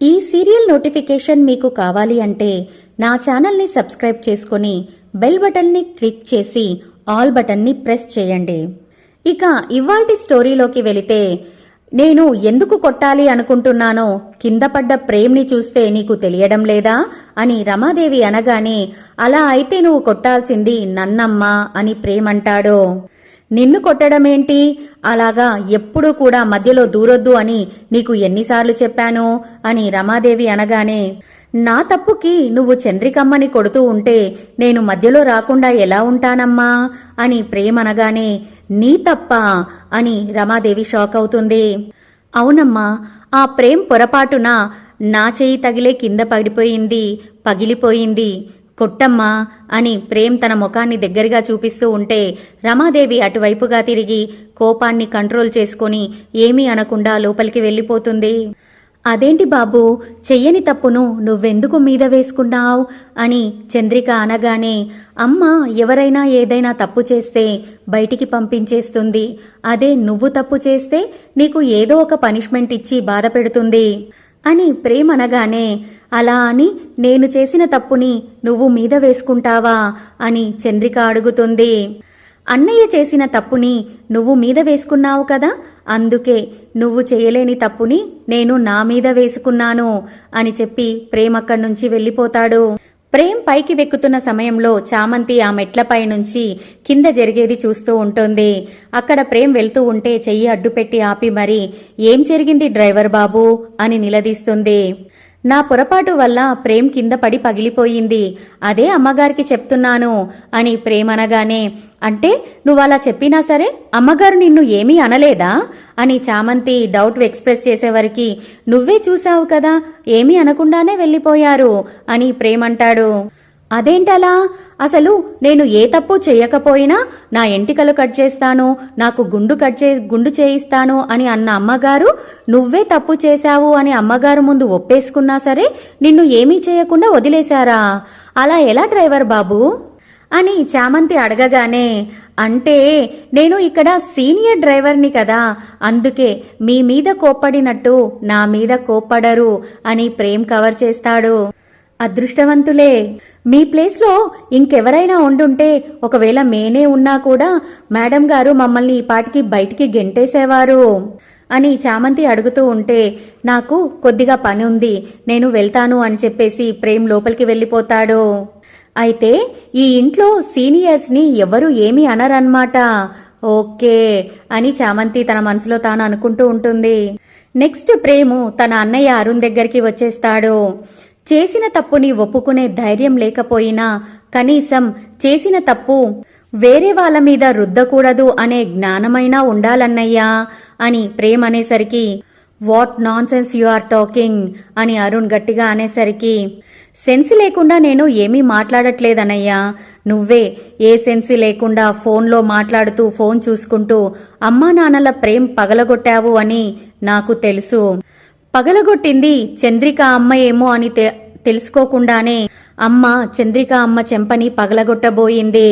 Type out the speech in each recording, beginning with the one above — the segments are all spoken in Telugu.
ఈ సీరియల్ నోటిఫికేషన్ మీకు కావాలి అంటే నా ఛానల్ని సబ్స్క్రైబ్ చేసుకొని బెల్ బటన్ని క్లిక్ చేసి ఆల్ బటన్ని ప్రెస్ చేయండి. ఇక ఇవాల్టి స్టోరీలోకి వెళితే నేను ఎందుకు కొట్టాలి అనుకుంటున్నానో కింద పడ్డ ప్రేమ్ని చూస్తే నీకు తెలియడం లేదా అని రమాదేవి అనగానే అలా అయితే నువ్వు కొట్టాల్సింది నన్నమ్మా అని ప్రేమంటాడో. నిన్ను కొట్టడమేంటి? అలాగా ఎప్పుడూ కూడా మధ్యలో దూరొద్దు అని నీకు ఎన్నిసార్లు చెప్పాను అని రమాదేవి అనగానే నా తప్పుకి నువ్వు చంద్రికమ్మని కొడుతూ ఉంటే నేను మధ్యలో రాకుండా ఎలా ఉంటానమ్మా? అని ప్రేమనగానే నీ తప్ప అని రమాదేవి షాక్ అవుతుంది అవునమ్మా ఆ ప్రేమ్ పొరపాటున నా చేయి తగిలే కింద పడిపోయింది పగిలిపోయింది. కొట్టమ్మా అని ప్రేమ్ తన ముఖాన్ని దగ్గరగా చూపిస్తూ ఉంటే రమాదేవి అటువైపుగా తిరిగి కోపాన్ని కంట్రోల్ చేసుకొని ఏమీ అనకుండా లోపలికి వెళ్ళిపోతుంది. అదేంటి బాబు చెయ్యని తప్పును నువ్వెందుకు మీద వేసుకున్నావు? అని చంద్రిక అనగానే అమ్మ ఎవరైనా ఏదైనా తప్పు చేస్తే బయటికి పంపించేస్తుంది. అదే నువ్వు తప్పు చేస్తే నీకు ఏదో ఒక పనిష్మెంట్ ఇచ్చి బాధ పెడుతుంది. అని ప్రేమనగానే అలా అని నేను చేసిన తప్పుని నువ్వు మీద వేసుకుంటావా? అని చంద్రిక అడుగుతుంది. అన్నయ్య చేసిన తప్పుని నువ్వు మీద వేసుకున్నావు కదా? అందుకే నువ్వు చేయలేని తప్పుని నేను నా మీద వేసుకున్నాను అని చెప్పి ప్రేమ్ అక్కడి నుంచి వెళ్ళిపోతాడు. ప్రేమ్ పైకి వెక్కుతున్న సమయంలో చామంతి ఆ మెట్లపై నుంచి కింద జరిగేది చూస్తూ ఉంటుంది. అక్కడ ప్రేమ్ వెళ్తూ ఉంటే చెయ్యి అడ్డుపెట్టి ఆపి మరి ఏం జరిగింది డ్రైవర్ బాబు? అని నిలదీస్తుంది. నా పొరపాటు వల్ల ప్రేమ్ కింద పడి పగిలిపోయింది. అదే అమ్మగారికి చెప్తున్నాను. అని ప్రేమ్ అనగానే అంటే నువ్వు అలా చెప్పినా సరే అమ్మగారు నిన్ను ఏమీ అనలేదా? అని చామంతి డౌట్ ఎక్స్ప్రెస్ చేసేవరికి నువ్వే చూశావు కదా ఏమీ అనకుండానే వెళ్ళిపోయారు అని ప్రేమంటాడు అదేంటలా? అసలు నేను ఏ తప్పు చేయకపోయినా నా ఎంటికలు కట్ చేస్తాను నాకు గుండు కట్ చే గుండు చేయిస్తాను అని అన్న అమ్మగారు నువ్వే తప్పు చేశావు అని అమ్మగారు ముందు ఒప్పేసుకున్నా సరే నిన్ను ఏమీ చేయకుండా వదిలేశారా? అలా ఎలా డ్రైవర్ బాబు? అని చామంతి అడగగానే అంటే నేను ఇక్కడ సీనియర్ డ్రైవర్ని కదా అందుకే మీ మీద కోప్పడినట్టు నా మీద కోప్పడరు అని ప్రేమ్ కవర్ చేస్తాడు. అదృష్టవంతులే. మీ ప్లేస్లో ఇంకెవరైనా ఉండుంటే ఒకవేళ మేనే ఉన్నా కూడా మేడం గారు మమ్మల్ని ఈ పాటికి బయటికి గెంటేసేవారు అని చామంతి అడుగుతూ ఉంటే నాకు కొద్దిగా పని ఉంది నేను వెళ్తాను అని చెప్పేసి ప్రేమ్ లోపలికి వెళ్ళిపోతాడు. అయితే ఈ ఇంట్లో సీనియర్స్ని ఎవరు ఏమీ అనరన్నమాట. ఓకే అని చామంతి తన మనసులో తాను అనుకుంటూ ఉంటుంది. నెక్స్ట్ ప్రేము తన అన్నయ్య అరుణ్ దగ్గరికి వచ్చేస్తాడు. చేసిన తప్పుని ఒప్పుకునే ధైర్యం లేకపోయినా కనీసం చేసిన తప్పు వేరే వాళ్ళ మీద రుద్దకూడదు అనే జ్ఞానమైనా ఉండాలన్నయ్యా అని ప్రేమ్ అనేసరికి what nonsense you are talking? అని అరుణ్ గట్టిగా అనేసరికి సెన్స్ లేకుండా నేను ఏమీ మాట్లాడట్లేదనయ్యా నువ్వే ఏ సెన్స్ లేకుండా ఫోన్లో మాట్లాడుతూ ఫోన్ చూసుకుంటూ అమ్మా నాన్నల ప్రేమ్ పగలగొట్టావు అని నాకు తెలుసు. పగలగొట్టింది చంద్రిక అమ్మ ఏమో అని తె- తెలుసుకోకుండానే అమ్మ చంద్రిక అమ్మ చెంపని పగలగొట్టబోయింది.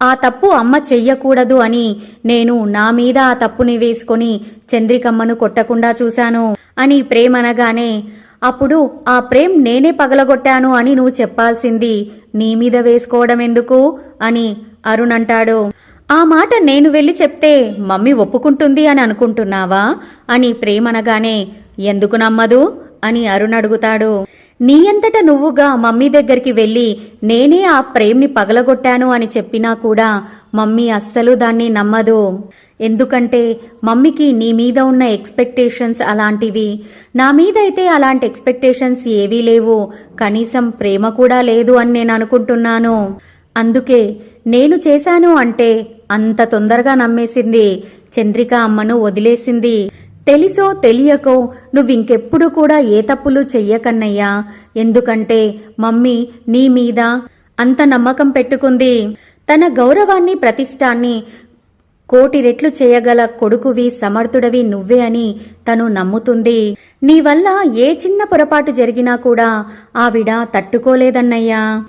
ఆ తప్పు అమ్మ చెయ్యకూడదు అని నేను నా మీద ఆ తప్పుని వేసుకొని చంద్రికమ్మను కొట్టకుండా చూశాను అని ప్రేమనగానే అప్పుడు ఆ ప్రేమ్ నేనే పగలగొట్టాను అని నువ్వు చెప్పాల్సింది నీ మీద వేసుకోవడం ఎందుకు? అని అరుణ్ అంటాడు. ఆ మాట నేను వెళ్ళి చెప్తే మమ్మీ ఒప్పుకుంటుంది అని అనుకుంటున్నావా? అని ప్రేమనగానే ఎందుకు నమ్మదు? అని అరుణ్ అడుగుతాడు. నీ అంతట నువ్వుగా మమ్మీ దగ్గరికి వెళ్ళి నేనే ఆ ప్రేమ్ని పగలగొట్టాను అని చెప్పినా కూడా మమ్మీ అస్సలు దాన్ని నమ్మదు. ఎందుకంటే మమ్మీకి నీ మీద ఉన్న ఎక్స్పెక్టేషన్స్ అలాంటివి నా మీద అయితే అలాంటి ఎక్స్పెక్టేషన్స్ ఏవీ లేవు. కనీసం ప్రేమ కూడా లేదు అని నేను అనుకుంటున్నాను. అందుకే నేను చేశాను అంటే అంత తొందరగా నమ్మేసింది. చంద్రిక అమ్మను వదిలేసింది. తెలిసో తెలియకో నువ్వింకెప్పుడు కూడా ఏ తప్పులు చెయ్యకన్నయ్యా. ఎందుకంటే మమ్మీ నీ మీద అంత నమ్మకం పెట్టుకుంది. తన గౌరవాన్ని ప్రతిష్టాన్ని కోటి రెట్లు చేయగల కొడుకువి సమర్థుడవి నువ్వే అని తను నమ్ముతుంది. నీ వల్ల ఏ చిన్న పొరపాటు జరిగినా కూడా ఆవిడ తట్టుకోలేదన్నయ్యా.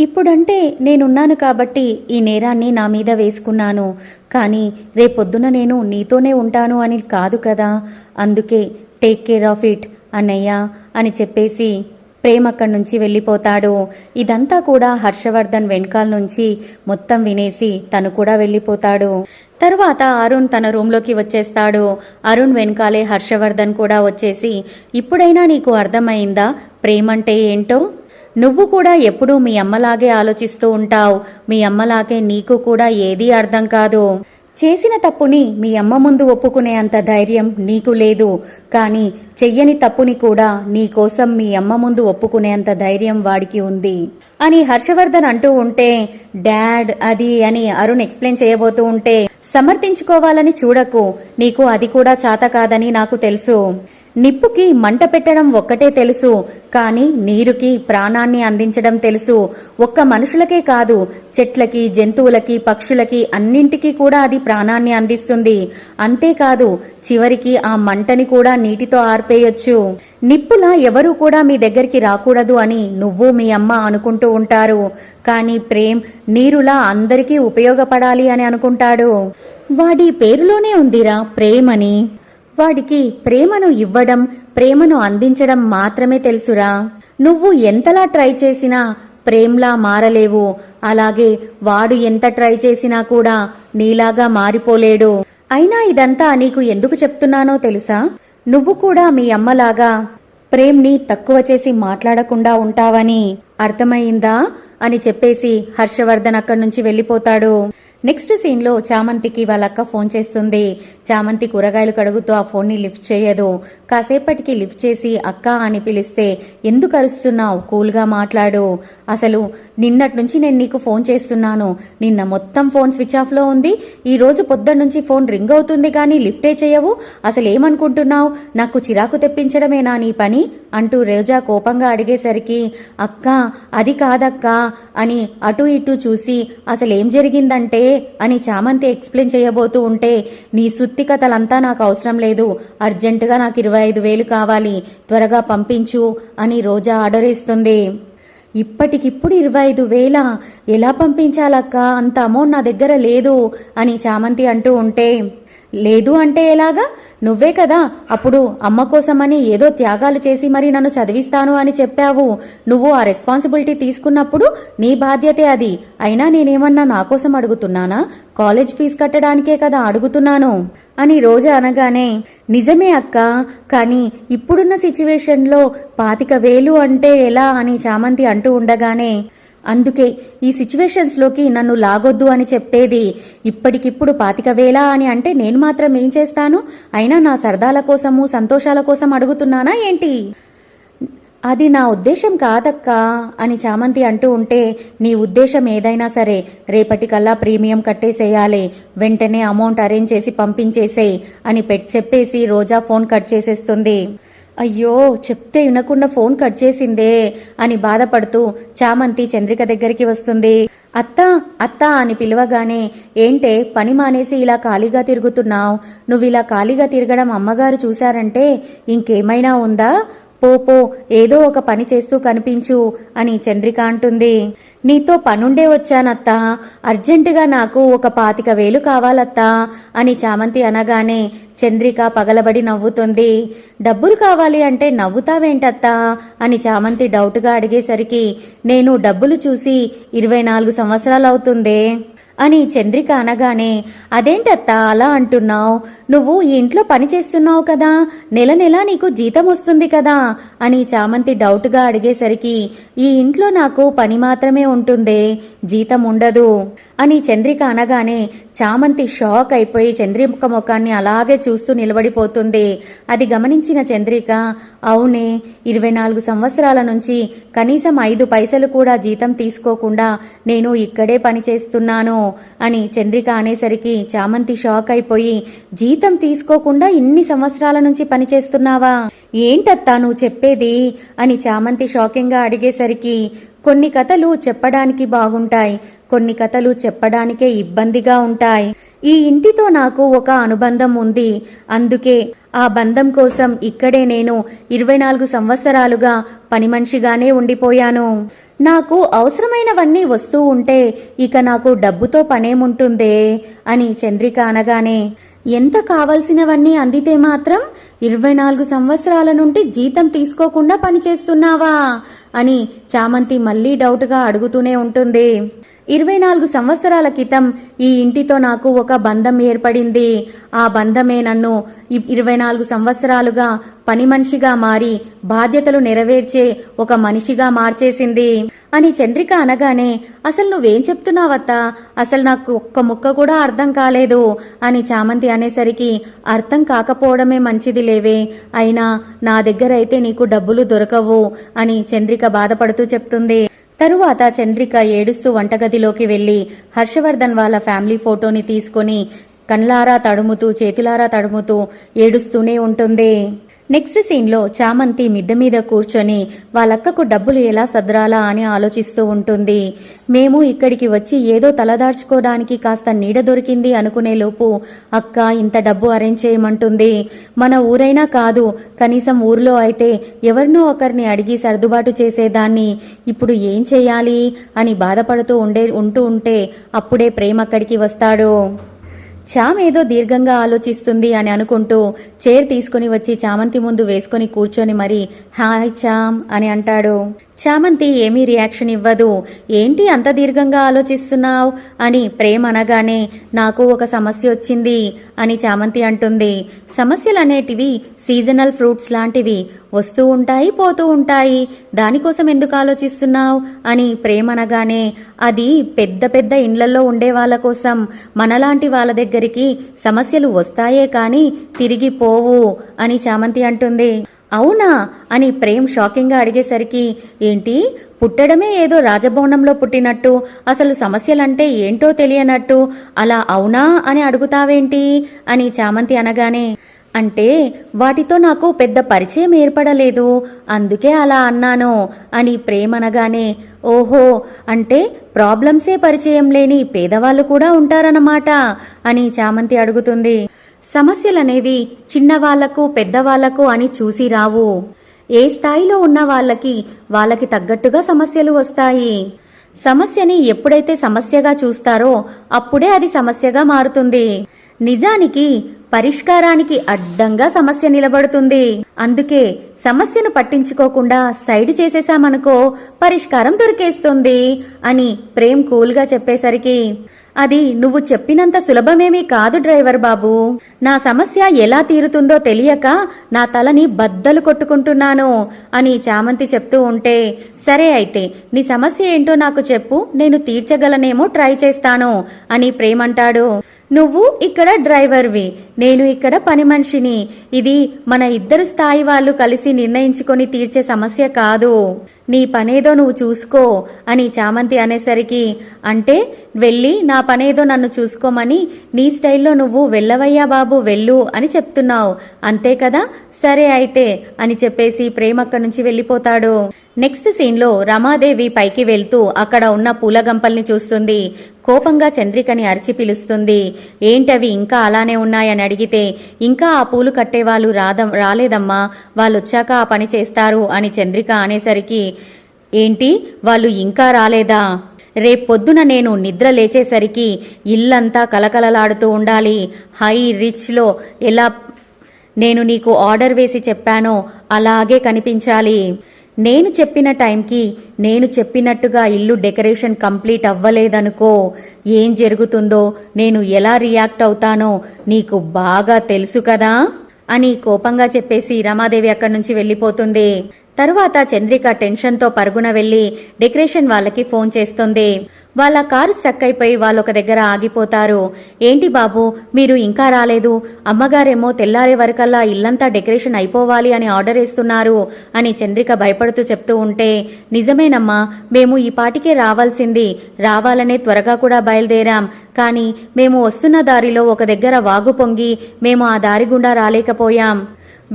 ఇప్పుడంటే నేనున్నాను కాబట్టి ఈ నేరాన్ని నా మీద వేసుకున్నాను. కానీ రేపొద్దున నేను నీతోనే ఉంటాను అని కాదు కదా. అందుకే టేక్ కేర్ ఆఫ్ ఇట్ అన్నయ్య అని చెప్పేసి ప్రేమ్ అక్కడి నుంచి వెళ్ళిపోతాడు. ఇదంతా కూడా హర్షవర్ధన్ వెనకాల నుంచి మొత్తం వినేసి తను కూడా వెళ్ళిపోతాడు. తర్వాత అరుణ్ తన రూమ్లోకి వచ్చేస్తాడు. అరుణ్ వెనకాలే హర్షవర్ధన్ కూడా వచ్చేసి ఇప్పుడైనా నీకు అర్థమైందా? ప్రేమంటే ఏంటో? నువ్వు కూడా ఎప్పుడూ మీ అమ్మలాగే ఆలోచిస్తూ ఉంటావు. మీ అమ్మలాగే నీకు కూడా ఏదీ అర్థం కాదు. చేసిన తప్పుని మీ అమ్మ ముందు ఒప్పుకునే అంత ధైర్యం నీకు లేదు. కానీ చెయ్యని తప్పుని కూడా నీ కోసం మీ అమ్మ ముందు ఒప్పుకునే అంత ధైర్యం వాడికి ఉంది. అని హర్షవర్ధన్ అంటూ ఉంటే డాడ్ అది అని అరుణ్ ఎక్స్ప్లెయిన్ చేయబోతూ ఉంటే సమర్థించుకోవాలని చూడకు. నీకు అది కూడా చాత కాదని నాకు తెలుసు. నిప్పుకి మంట పెట్టడం ఒక్కటే తెలుసు కానీ నీరుకి ప్రాణాన్ని అందించడం తెలుసు. ఒక్క మనుషులకే కాదు చెట్లకి జంతువులకి పక్షులకి అన్నింటికీ కూడా అది ప్రాణాన్ని అందిస్తుంది. అంతేకాదు చివరికి ఆ మంటని కూడా నీటితో ఆర్పేయొచ్చు. నిప్పులా ఎవరూ కూడా మీ దగ్గరికి రాకూడదు అని నువ్వు మీ అమ్మ అనుకుంటూ ఉంటారు. కానీ ప్రేమ్ నీరులా అందరికీ ఉపయోగపడాలి అని అనుకుంటాడు. వాడి పేరులోనే ఉందిరా ప్రేమని. అని వాడికి ప్రేమను ఇవ్వడం ప్రేమను అందించడం మాత్రమే తెలుసురా. నువ్వు ఎంతలా ట్రై చేసినా ప్రేమ్లా మారలేవు. అలాగే వాడు ఎంత ట్రై చేసినా కూడా నీలాగా మారిపోలేడు. అయినా ఇదంతా నీకు ఎందుకు చెప్తున్నానో తెలుసా? నువ్వు కూడా మీ అమ్మలాగా ప్రేమ్ని తక్కువ చేసి మాట్లాడకుండా ఉంటావని అర్థమైందా? అని చెప్పేసి హర్షవర్ధన్ అక్కడి నుంచి వెళ్ళిపోతాడు. నెక్స్ట్ సీన్లో చామంతికి వాళ్ళ అక్క ఫోన్ చేస్తుంది. చామంతి కూరగాయలు కడుగుతూ ఆ ఫోన్ని లిఫ్ట్ చేయదు. కాసేపటికి లిఫ్ట్ చేసి అక్క అని పిలిస్తే ఎందుకు అరుస్తున్నావు? కూల్గా మాట్లాడు. అసలు నిన్నటి నుంచి నేను నీకు ఫోన్ చేస్తున్నాను. నిన్న మొత్తం ఫోన్ స్విచ్ ఆఫ్లో ఉంది. ఈ రోజు పొద్దున్న నుంచి ఫోన్ రింగ్ అవుతుంది కానీ లిఫ్టే చేయవు. అసలు ఏమనుకుంటున్నావు? నాకు చిరాకు తెప్పించడమేనా నీ పని? అంటూ రోజా కోపంగా అడిగేసరికి అక్క అది కాదక్కా అని అటు ఇటు చూసి అసలేం జరిగిందంటే అని చామంతి ఎక్స్ప్లెయిన్ చేయబోతూ ఉంటే నీ సుత్తి కథలంతా నాకు అవసరం లేదు. అర్జెంటుగా నాకు ఇరవై ఐదు వేలు కావాలి. త్వరగా పంపించు అని రోజా ఆర్డర్ ఇస్తుంది ఇప్పటికిప్పుడు ఇరవై ఐదు వేల. ఎలా పంపించాలక్క? అంత అమౌంట్ నా దగ్గర లేదు అని చామంతి అంటూ ఉంటే లేదు అంటే ఎలాగా? నువ్వే కదా అప్పుడు అమ్మ కోసమని ఏదో త్యాగాలు చేసి మరి నన్ను చదివిస్తాను అని చెప్పావు. నువ్వు ఆ రెస్పాన్సిబిలిటీ తీసుకున్నప్పుడు నీ బాధ్యతే అది. అయినా నేనేమన్నా నా కోసం అడుగుతున్నానా? కాలేజ్ ఫీజు కట్టడానికే కదా అడుగుతున్నాను. అని రోజా అనగానే నిజమే అక్క కానీ ఇప్పుడున్న సిచ్యువేషన్లో పాతిక వేలు అంటే ఎలా? అని చామంతి అంటూ ఉండగానే అందుకే ఈ సిచ్యువేషన్స్లోకి నన్ను లాగొద్దు అని చెప్పేది ఇప్పటికిప్పుడు పాతిక వేల అని అంటే నేను మాత్రం ఏం చేస్తాను? అయినా నా సరదాల కోసము సంతోషాల కోసం అడుగుతున్నానా ఏంటి? అది నా ఉద్దేశం కాదక్కా అని చామంతి అంటూ ఉంటే నీ ఉద్దేశం ఏదైనా సరే. రేపటికల్లా ప్రీమియం కట్టేసేయాలి. వెంటనే అమౌంట్ అరేంజ్ చేసి పంపించేసేయ్ అని పెట్ చెప్పేసి రోజా ఫోన్ కట్ చేసేస్తుంది. అయ్యో చెప్తే వినకుండా ఫోన్ కట్ చేసిందే అని బాధపడుతూ చామంతి చంద్రిక దగ్గరికి వస్తుంది. అత్త అత్త అని పిలవగానే ఏంటే పని మానేసి ఇలా ఖాళీగా తిరుగుతున్నావు? నువ్వు ఇలా ఖాళీగా తిరగడం అమ్మగారు చూశారంటే ఇంకేమైనా ఉందా? పో పో ఏదో ఒక పని చేస్తూ కనిపించు అని చంద్రిక అంటుంది. నీతో పనుండే వచ్చానత్తా. అర్జెంటుగా నాకు ఒక పాతిక వేలు కావాలత్తా అని చామంతి అనగానే చంద్రిక పగలబడి నవ్వుతుంది. డబ్బులు కావాలి అంటే నవ్వుతావేంటత్తా అని చామంతి డౌట్గా అడిగేసరికి నేను డబ్బులు చూసి ఇరవై నాలుగు సంవత్సరాలవుతుందే. అని చంద్రిక అనగానే అదేంటత్తా అలా అంటున్నావు? నువ్వు ఈ ఇంట్లో పని చేస్తున్నావు కదా నెల నెల నీకు జీతం వస్తుంది కదా అని చామంతి డౌట్గా అడిగేసరికి ఈ ఇంట్లో నాకు పని మాత్రమే ఉంటుందే జీతం ఉండదు. అని చంద్రిక అనగానే చామంతి షాక్ అయిపోయి చంద్రిక ముఖాన్ని అలాగే చూస్తూ నిలబడిపోతుంది. అది గమనించిన చంద్రిక అవునే ఇరవై నాలుగు సంవత్సరాల నుంచి కనీసం ఐదు పైసలు కూడా జీతం తీసుకోకుండా నేను ఇక్కడే పనిచేస్తున్నాను అని చంద్రిక అనేసరికి చామంతి షాక్ అయిపోయి జీతం తీసుకోకుండా ఇన్ని సంవత్సరాల నుంచి పని చేస్తున్నావా ఏంటత్తా నువ్వు చెప్పేది? అని చామంతి షాకింగ్గా అడిగేసరికి కొన్ని కథలు చెప్పడానికి బాగుంటాయి. కొన్ని కథలు చెప్పడానికే ఇబ్బందిగా ఉంటాయి. ఈ ఇంటితో నాకు ఒక అనుబంధం ఉంది. అందుకే ఆ బంధం కోసం ఇక్కడే నేను ఇరవై నాలుగు సంవత్సరాలుగా పని మనిషిగానే ఉండిపోయాను. నాకు అవసరమైనవన్నీ వస్తూ ఉంటే ఇక నాకు డబ్బుతో పనేముంటుందే అని చంద్రిక అనగానే ఎంత కావలసినవన్నీ అందితే మాత్రం ఇరవై నాలుగు సంవత్సరాల నుండి జీతం తీసుకోకుండా పనిచేస్తున్నావా? అని చామంతి మళ్ళీ డౌట్గా అడుగుతూనే ఉంటుంది. ఇరవై నాలుగు సంవత్సరాల క్రితం ఈ ఇంటితో నాకు ఒక బంధం ఏర్పడింది. ఆ బంధమే నన్ను ఇరవై నాలుగు సంవత్సరాలుగా పని మనిషిగా మారి బాధ్యతలు నెరవేర్చే ఒక మనిషిగా మార్చేసింది. అని చంద్రిక అనగానే అసలు నువ్వేం చెప్తున్నావత్తా? అసలు నాకు ఒక్క ముక్క కూడా అర్థం కాలేదు అని చామంతి అనేసరికి అర్థం కాకపోవడమే మంచిది లేవే. అయినా నా దగ్గర అయితే నీకు డబ్బులు దొరకవు అని చంద్రిక బాధపడుతూ చెప్తుంది. తరువాత చంద్రిక ఏడుస్తూ వంటగదిలోకి వెళ్ళి హర్షవర్ధన్ వాళ్ళ ఫ్యామిలీ ఫోటోని తీసుకొని కళ్ళారా తడుముతూ చేతులారా తడుముతూ ఏడుస్తూనే ఉంటుంది. నెక్స్ట్ సీన్లో చామంతి మిద్దె మీద కూర్చొని వాళ్ళక్కకు డబ్బులు ఎలా సదరాలా? అని ఆలోచిస్తూ ఉంటుంది. మేము ఇక్కడికి వచ్చి ఏదో తలదార్చుకోవడానికి కాస్త నీడ దొరికింది అనుకునే లోపు అక్క ఇంత డబ్బు అరేంజ్ చేయమంటుంది. మన ఊరైనా కాదు కనీసం ఊర్లో అయితే ఎవరినో ఒకరిని అడిగి సర్దుబాటు చేసేదాన్ని. ఇప్పుడు ఏం చేయాలి? అని బాధపడుతూ ఉండే ఉంటూ ఉంటే అప్పుడే ప్రేమ అక్కడికి వస్తాడు. చామ్ ఏదో దీర్ఘంగా ఆలోచిస్తుంది అని అనుకుంటూ చైర్ తీసుకుని వచ్చి చామంతి ముందు వేసుకొని కూర్చొని మరి హాయ్ చామ్ అని అంటాడు. చామంతి ఏమీ రియాక్షన్ ఇవ్వదు. ఏంటి అంత దీర్ఘంగా ఆలోచిస్తున్నావు? అని ప్రేమ్ అనగానే నాకు ఒక సమస్య వచ్చింది అని చామంతి అంటుంది. సమస్యలు అనేటివి సీజనల్ ఫ్రూట్స్ లాంటివి. వస్తూ ఉంటాయి పోతూ ఉంటాయి. దానికోసం ఎందుకు ఆలోచిస్తున్నావు? అని ప్రేమ అనగానే అది పెద్ద పెద్ద ఇండ్లలో ఉండే వాళ్ళ కోసం. మనలాంటి వాళ్ళ దగ్గరికి సమస్యలు వస్తాయే కానీ తిరిగి పోవు అని చామంతి అంటుంది. అవునా? అని ప్రేమ్ షాకింగ్గా అడిగేసరికి ఏంటి? పుట్టడమే ఏదో రాజభవనంలో పుట్టినట్టు అసలు సమస్యలంటే ఏంటో తెలియనట్టు అలా అవునా అని అడుగుతావేంటి? అని చామంతి అనగానే అంటే వాటితో నాకు పెద్ద పరిచయం ఏర్పడలేదు అందుకే అలా అన్నాను అని ప్రేమనగానే ఓహో అంటే ప్రాబ్లమ్సే పరిచయం లేని పేదవాళ్ళు కూడా ఉంటారన్నమాట అని చామంతి అడుగుతుంది. సమస్యలనేవి చిన్నవాళ్ళకు పెద్దవాళ్ళకు అని చూసి రావు. ఏ స్థాయిలో ఉన్న వాళ్ళకి వాళ్ళకి తగ్గట్టుగా సమస్యలు వస్తాయి. సమస్యని ఎప్పుడైతే సమస్యగా చూస్తారో అప్పుడే అది సమస్యగా మారుతుంది. నిజానికి పరిష్కారానికి అడ్డంగా సమస్య నిలబడుతుంది. అందుకే సమస్యను పట్టించుకోకుండా సైడ్ చేసేసామనుకో పరిష్కారం దొరికేస్తుంది అని ప్రేమ్ కూల్గా చెప్పేసరికి. అది నువ్వు చెప్పినంత సులభమేమీ కాదు డ్రైవర్ బాబు. నా సమస్య ఎలా తీరుతుందో తెలియక నా తలని బద్దలు కొట్టుకుంటున్నాను అని చామంతి చెప్తూ ఉంటే సరే అయితే నీ సమస్య ఏంటో నాకు చెప్పు నేను తీర్చగలనేమో ట్రై చేస్తాను అని ప్రేమంటాడు. నువ్వు ఇక్కడ డ్రైవర్వి. నేను ఇక్కడ పని మనిషిని. ఇది మన ఇద్దరు స్థాయి వాళ్ళు కలిసి నిర్ణయించుకొని తీర్చే సమస్య కాదు. నీ పనేదో నువ్వు చూసుకో అని చామంతి అనేసరికి అంటే వెళ్ళి నా పనేదో నన్ను చూసుకోమని నీ స్టైల్లో నువ్వు వెళ్ళవయ్యా బాబు వెళ్ళు అని చెప్తున్నావు. అంతే కదా? సరే అయితే అని చెప్పేసి ప్రేమ అక్కడి నుంచి వెళ్ళిపోతాడు. నెక్స్ట్ సీన్లో రమాదేవి పైకి వెళ్తూ అక్కడ ఉన్న పూలగంపల్ని చూస్తుంది. కోపంగా చంద్రికని అరిచి పిలుస్తుంది. ఏంటవి ఇంకా అలానే ఉన్నాయని అడిగితే ఇంకా ఆ పూలు కట్టేవాళ్ళు రాద రాలేదమ్మా వాళ్ళొచ్చాక ఆ పని చేస్తారు అని చంద్రిక అనేసరికి ఏంటి వాళ్ళు ఇంకా రాలేదా? రేపొద్దున నేను నిద్ర లేచేసరికి ఇల్లంతా కలకలలాడుతూ ఉండాలి. హై రిచ్లో ఎలా నేను నీకు ఆర్డర్ వేసి చెప్పానో అలాగే కనిపించాలి. నేను చెప్పిన టైంకి నేను చెప్పినట్టుగా ఇల్లు డెకరేషన్ కంప్లీట్ అవ్వలేదనుకో ఏం జరుగుతుందో నేను ఎలా రియాక్ట్ అవుతానో నీకు బాగా తెలుసు కదా? అని కోపంగా చెప్పేసి రమాదేవి అక్కడి నుంచి వెళ్ళిపోతుంది. తరువాత చంద్రిక టెన్షన్తో పరుగున వెళ్ళి డెకరేషన్ వాళ్ళకి ఫోన్ చేస్తుంది. వాళ్ళ కారు స్టక్ అయిపోయి వాళ్ళొక దగ్గర ఆగిపోతారు. ఏంటి బాబు మీరు ఇంకా రాలేదు? అమ్మగారేమో తెల్లారే వరకల్లా ఇల్లంతా డెకరేషన్ అయిపోవాలి అని ఆర్డర్ ఇస్తున్నారు అని చంద్రిక భయపడుతూ చెప్తూ ఉంటే నిజమేనమ్మా మేము ఈ పాటికే రావాల్సింది. రావాలనే త్వరగా కూడా బయలుదేరాం. కానీ మేము వస్తున్న దారిలో ఒక దగ్గర వాగు పొంగి మేము ఆ దారి గుండా రాలేకపోయాం.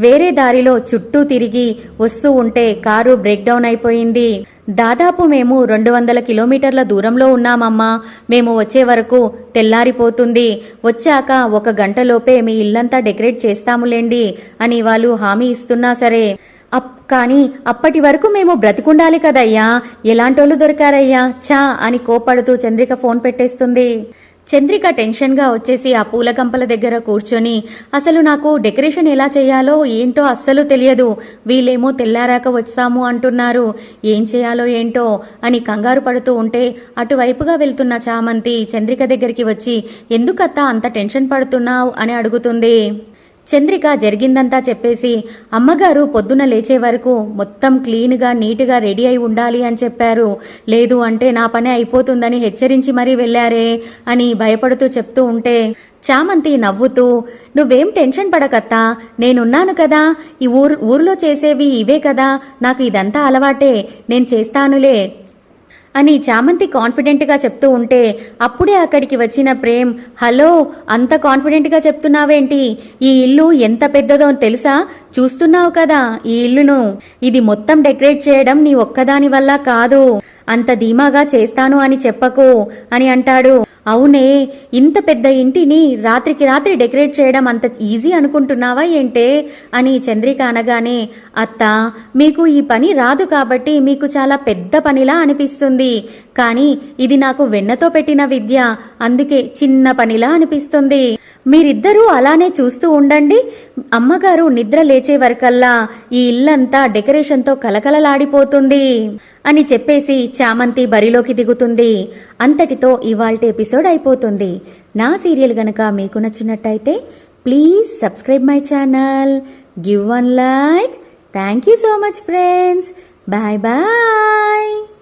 వేరే దారిలో చుట్టూ తిరిగి వస్తూ ఉంటే కారు బ్రేక్ డౌన్ అయిపోయింది. దాదాపు మేము రెండు వందల కిలోమీటర్ల దూరంలో ఉన్నామమ్మా. మేము వచ్చే వరకు తెల్లారిపోతుంది. వచ్చాక ఒక గంటలోపే మీ ఇల్లంతా డెకరేట్ చేస్తాములేండి అని వాళ్ళు హామీ ఇస్తున్నా సరే. అప్ కానీ అప్పటి వరకు మేము బ్రతికుండాలి కదయ్యా. ఎలాంటోళ్ళు దొరికారయ్యా? చా అని కోపడుతూ చంద్రిక ఫోన్ పెట్టేస్తుంది. చంద్రిక టెన్షన్గా వచ్చేసి ఆ పూల కంపల దగ్గర కూర్చొని అసలు నాకు డెకరేషన్ ఎలా చేయాలో ఏంటో అస్సలు తెలియదు. వీళ్ళేమో తెల్లారాక వస్తాము అంటున్నారు. ఏం చేయాలో ఏంటో అని కంగారు పడుతూ ఉంటే అటువైపుగా వెళ్తున్న చామంతి చంద్రిక దగ్గరికి వచ్చి ఎందుకత్తా అంత టెన్షన్ పడుతున్నావు? అని అడుగుతుంది. చంద్రిక జరిగిందంతా చెప్పేసి అమ్మగారు పొద్దున లేచే వరకు మొత్తం క్లీన్గా నీట్గా రెడీ అయి ఉండాలి అని చెప్పారు. లేదు అంటే నా పని అయిపోతుందని హెచ్చరించి మరీ వెళ్ళారే అని భయపడుతూ చెప్తూ ఉంటే చామంతి నవ్వుతూ నువ్వేం టెన్షన్ పడకత్తా నేనున్నాను కదా ఈ ఊరు ఊర్లో చేసేవి ఇవే కదా నాకు ఇదంతా అలవాటే నేను చేస్తానులే అని చామంతి కాన్ఫిడెంట్గా చెప్తూ ఉంటే అప్పుడే అక్కడికి వచ్చిన ప్రేమ్ హలో అంత కాన్ఫిడెంట్గా చెప్తున్నావేంటి? ఈ ఇల్లు ఎంత పెద్దదో తెలుసా? చూస్తున్నావు కదా ఈ ఇల్లును. ఇది మొత్తం డెకరేట్ చేయడం నీ ఒక్కదాని వల్ల కాదు. అంత ధీమాగా చేస్తాను అని చెప్పకు అని అంటాడు. అవునే ఇంత పెద్ద ఇంటిని రాత్రికి రాత్రి డెకరేట్ చేయడం అంత ఈజీ అనుకుంటున్నావా ఏంటే? అని చంద్రిక అనగానే అత్త మీకు ఈ పని రాదు కాబట్టి మీకు చాలా పెద్ద పనిలా అనిపిస్తుంది. కానీ ఇది నాకు వెన్నతో పెట్టిన విద్య అందుకే చిన్న పనిలా అనిపిస్తుంది. మీరిద్దరూ అలానే చూస్తూ ఉండండి. అమ్మగారు నిద్ర లేచే వరకల్లా ఈ ఇల్లంతా డెకరేషన్తో కలకలలాడిపోతుంది అని చెప్పేసి చామంతి బరిలోకి దిగుతుంది. అంతటితో ఇవాల్టి ఎపిసోడ్ అయిపోతుంది. నా సీరియల్ గనక మీకు నచ్చినట్టయితే please subscribe my channel. Give one like. Thank you so much friends. Bye bye.